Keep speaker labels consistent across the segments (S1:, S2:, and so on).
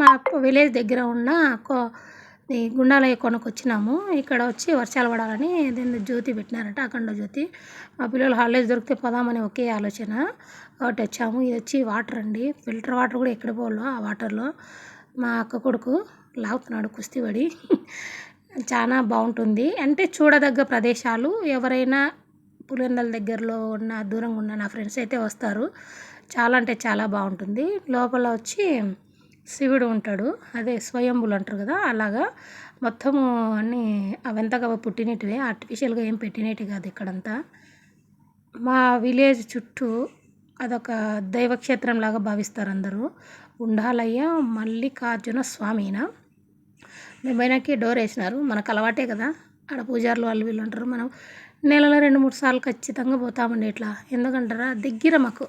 S1: మా విలేజ్ దగ్గర ఉన్న కో ఈ గుండాలయ్య కొనకు వచ్చినాము. ఇక్కడ వచ్చి వర్షాలు పడాలని దీన్ని జ్యోతి పెట్టినారంట అఖండ జ్యోతి. మా పిల్లలు హాలిడేస్ దొరికితే పోదామని ఒకే ఆలోచన. కాబట్టి వచ్చాము. ఇది వచ్చి వాటర్ అండి. ఫిల్టర్ వాటర్ కూడా ఎక్కడ పోవాలో ఆ వాటర్లో. మా అక్క కొడుకు లాగుతున్నాడు కుస్తీ పడి చాలా బాగుంటుంది. అంటే చూడదగ్గ ప్రదేశాలు. ఎవరైనా పులివెందల దగ్గరలో ఉన్న దూరంగా ఉన్న నా ఫ్రెండ్స్ అయితే వస్తారు. చాలా అంటే చాలా బాగుంటుంది. లోపల వచ్చి శివుడు ఉంటాడు. అదే స్వయంభులు అంటారు కదా అలాగా. మొత్తము అన్నీ అవంతగా పుట్టినటివే. ఆర్టిఫిషియల్గా ఏం పెట్టినట్టు కాదు ఇక్కడంతా. మా విలేజ్ చుట్టూ అదొక దైవక్షేత్రం లాగా భావిస్తారు అందరూ ఉండాలయ్య మల్లికార్జున స్వామిన? మేము పోయినాకి డోర్ వేసినారు. మనకు అలవాటే కదా. ఆడ పూజారులు వాళ్ళు వీళ్ళు ఉంటారు మనం నెలలో రెండు మూడు సార్లు ఖచ్చితంగా పోతామండి ఇట్లా. ఎందుకంటారా? దగ్గర మాకు.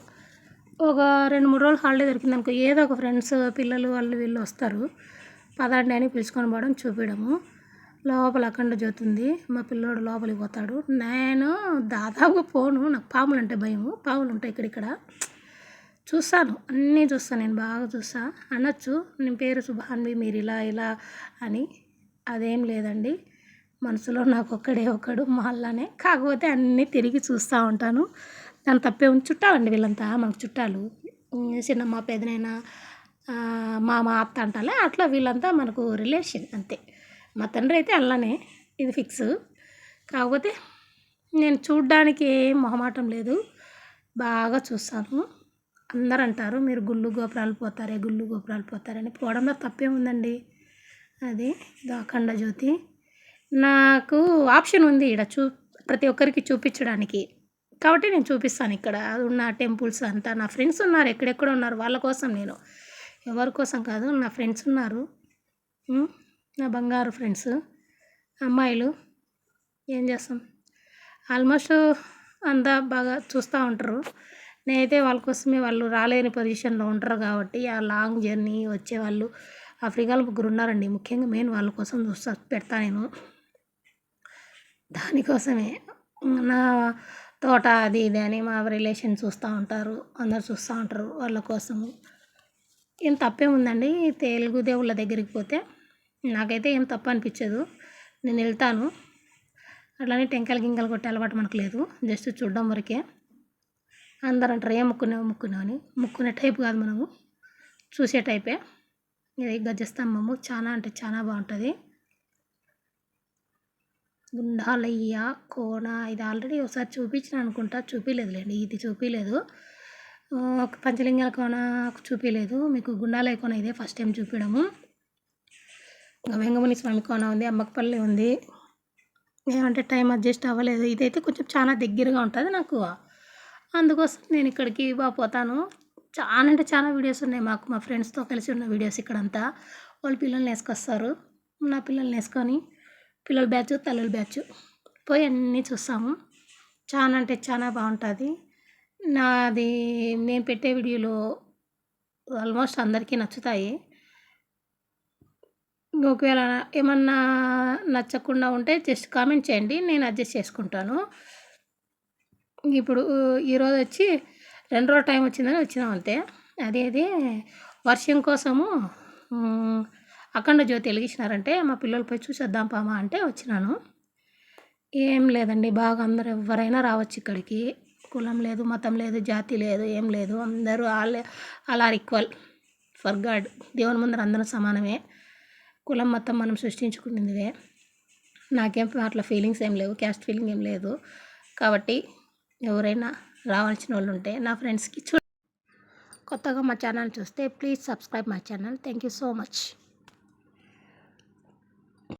S1: ఒక రెండు మూడు రోజులు హాలిడే దొరికింది అనుకో ఏదో ఒక ఫ్రెండ్స్ పిల్లలు వాళ్ళు వీళ్ళు వస్తారు. పదండి అని పిలుచుకొని పోవడం చూపించడము లోపల అఖండ జోతుంది మా పిల్లోడు లోపలికి పోతాడు. నేను దాదాపుగా పోను. నాకు పాములు అంటే భయము. పాములు ఉంటాయి ఇక్కడిక్కడ. చూస్తాను. అన్నీ చూస్తాను నేను బాగా చూస్తా. అనొచ్చు. నేను పేరు సుభాన్వి మీరు ఇలా ఇలా అని. అదేం లేదండి. మనసులో నాకు ఒక్కడే ఒకడు మళ్ళానే కాకపోతే అన్నీ తిరిగి చూస్తూ ఉంటాను. దాని తప్పే ఉంది. చుట్టాలండి వీళ్ళంతా మనకు చుట్టాలు. చిన్నమ్మ పెదనైనా మామ అత్త అంటాలే అట్లా వీళ్ళంతా మనకు రిలేషన్ అంతే. మా తండ్రి అయితే అల్లనే ఇది ఫిక్స్. కాకపోతే నేను చూడ్డానికి ఏం మొహమాటం లేదు. బాగా చూస్తాను. అందరు అంటారు మీరు గుళ్ళు గోపురాలు పోతారే గుళ్ళు గోపురాలు పోతారని పోవడంలో తప్పే ఉందండి. అది ఇది అఖండ జ్యోతి. నాకు ఆప్షన్ ఉంది ఇక్కడ చూ ప్రతి ఒక్కరికి చూపించడానికి. కాబట్టి నేను చూపిస్తాను ఇక్కడ. ఉన్న టెంపుల్స్ అంతా. నా ఫ్రెండ్స్ ఉన్నారు ఎక్కడెక్కడ ఉన్నారు. వాళ్ళ కోసం నేను. ఎవరి కోసం కాదు నా ఫ్రెండ్స్ ఉన్నారు. నా బంగారు ఫ్రెండ్స్ అమ్మాయిలు. ఏం చేస్తాం? ఆల్మోస్ట్ అంతా బాగా చూస్తూ ఉంటారు. నేనైతే వాళ్ళ కోసమే వాళ్ళు రాలేని పొజిషన్లో ఉంటారు కాబట్టి ఆ లాంగ్ జర్నీ వచ్చేవాళ్ళు ఆఫ్రికాలో ముగ్గురు ఉన్నారండి. ముఖ్యంగా మెయిన్ వాళ్ళ కోసం చూస్తా పెడతా నేను. దానికోసమే. నా తోట అది ఇది అని మా రిలేషన్ చూస్తూ ఉంటారు. అందరు చూస్తూ ఉంటారు వాళ్ళ కోసము. ఏం తప్పే ఉందండి. తెలుగు దేవుళ్ళ దగ్గరికి పోతే నాకైతే ఏం తప్ప అనిపించదు. నేను వెళ్తాను. అట్లానే టెంకాయలు గింకలు కొట్టే అలవాటు మనకు లేదు. జస్ట్ చూడడం వరకే. అందరు అంటారు ఏం ముక్కున్నావు ముక్కున్నావు అని. ముక్కునే టైప్ కాదు మనము. చూసే టైపే. ఇది గజస్తంభము. చాలా అంటే చాలా బాగుంటుంది. గుండాలయ్య కోన. ఇది ఆల్రెడీ ఒకసారి చూపించిన అనుకుంటా. చూపించలేదులేండి ఇది చూపించలేదు ఒక పంచలింగాల కోన చూపించలేదు మీకు గుండాలయ్య కోన ఇదే ఫస్ట్ టైం చూపించడము. ఇంకా వెంగముని స్వామి కోన ఉంది అమ్మకపల్లి ఉంది. ఏమంటే టైం అడ్జస్ట్ అవ్వలేదు. ఇదైతే కొంచెం చాలా దగ్గరగా ఉంటుంది నాకు. అందుకోసం నేను ఇక్కడికి బాగా పోతాను. చాలా అంటే చాలా వీడియోస్ ఉన్నాయి మాకు. మా ఫ్రెండ్స్తో కలిసి ఉన్న వీడియోస్ ఇక్కడంతా. వాళ్ళు పిల్లల్ని వేసుకొస్తారు. నా పిల్లల్ని వేసుకొని పిల్లల బ్యాచ్ తల్లుల బ్యాచ్. పోయి అన్నీ చూస్తాము. చాలా అంటే చాలా బాగుంటుంది. నాది నేను పెట్టే వీడియోలు ఆల్మోస్ట్ అందరికీ నచ్చుతాయి. ఒకవేళ ఏమన్నా నచ్చకుండా ఉంటే జస్ట్ కామెంట్ చేయండి నేను అడ్జస్ట్ చేసుకుంటాను. ఇప్పుడు ఈరోజు వచ్చి రెండు రోజుల టైం వచ్చిందని వచ్చినాం అంతే. అదేది వర్షం కోసము అఖండ జ్యోతి వెలిగించినారంటే మా పిల్లలు పోయి చూసేద్దాం పామా అంటే వచ్చినాను. ఏం లేదండి బాగా అందరూ ఎవరైనా రావచ్చు ఇక్కడికి. కులం లేదు మతం లేదు జాతి లేదు ఏం లేదు. అందరూ all all are equal for God. దేవుని ముందర అందరం సమానమే. కులం మతం మనం సృష్టించుకున్నదివే. నాకేం అట్లా ఫీలింగ్స్ ఏం లేవు క్యాస్ట్ ఫీలింగ్ ఏం లేదు. కాబట్టి ఎవరైనా రావాల్సిన వాళ్ళు ఉంటే నా ఫ్రెండ్స్కి చూ కొత్తగా మా ఛానల్ చూస్తే please subscribe my channel thank you so much